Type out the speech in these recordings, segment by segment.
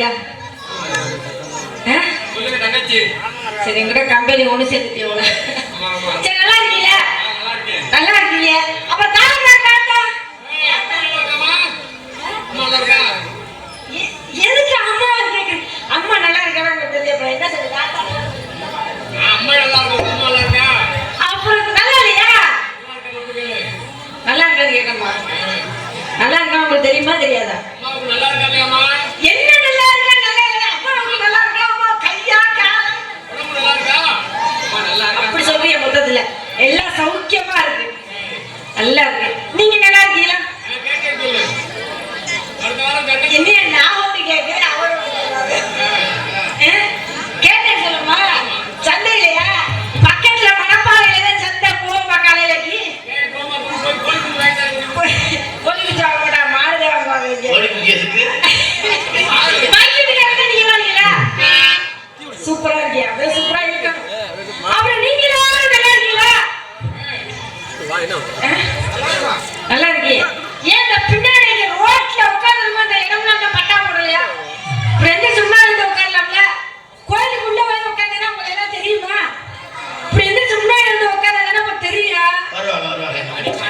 இல்லையா சரி எங்கிட்ட கம்பெனி ஒன்று சேர்த்துட்டேன் la ร่อยอร่อยอันนี้ขาย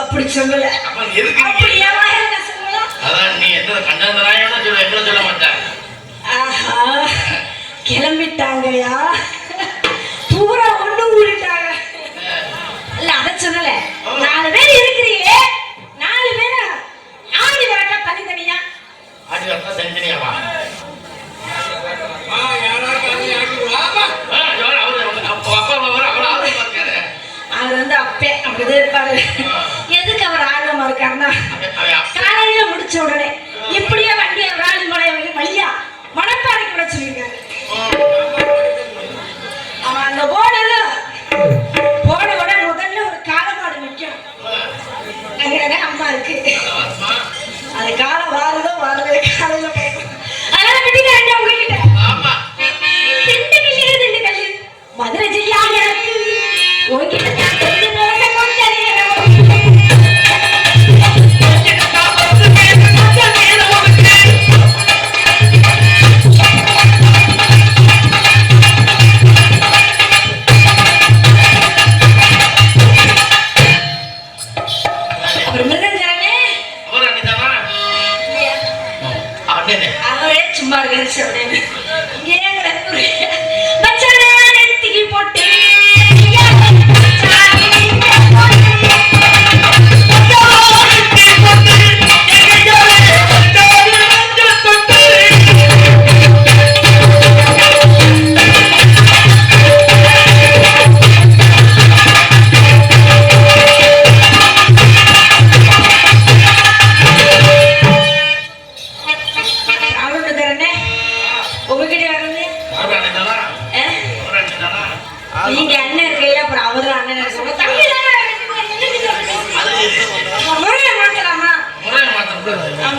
அப்படி சொல்லல. அப்படி அதான் நீ என்ன கண்டந்தராயம்னு என்ன சொல்ல மாட்டேன் ஆஹா கிளம்பிட்டாங்கயா? பூரா ஒண்ணு ஊறிட்டாங்க இல்ல அத சொல்லல. நாலு பேர் இருக்கிறீங்களே நாலு பேர் ஆடி வரட்டா தனித்தனியா? ஆடி வரட்டா தனித்தனியாவா? எதுக்கு அவர் ஆர்வமா இருக்காருன்னா காலையில முடிச்ச உடனே அண்ணனே. சும்மா இருக்காரு அப்படின்னு ஏங்கல புரிய- போட்டு.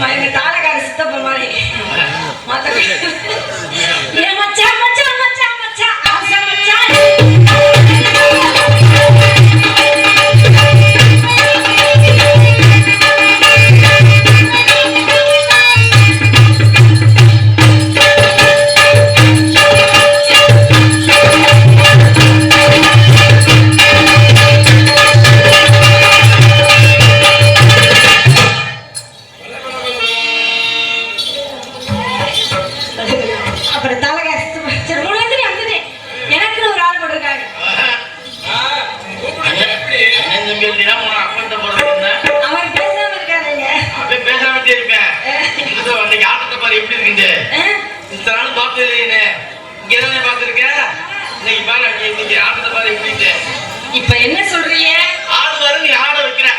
my name is உன் போறது என்ன? அவர் பேசாம இருக்காருங்க அப்படியே பேசாமட்டே இருப்பேன். அன்னைக்கு ஆட்டத்தை பாரு எப்படி இருக்குது. இத்தனை நாள் பார்த்தது இல்லையே. பார்த்திருக்கேன். இன்னைக்கு பாரு, இன்னைக்கு ஆட்டத்தை பாரு எப்படி. இப்ப என்ன சொல்றீங்க ஆடு வரும், நீ ஆட வைக்கிற.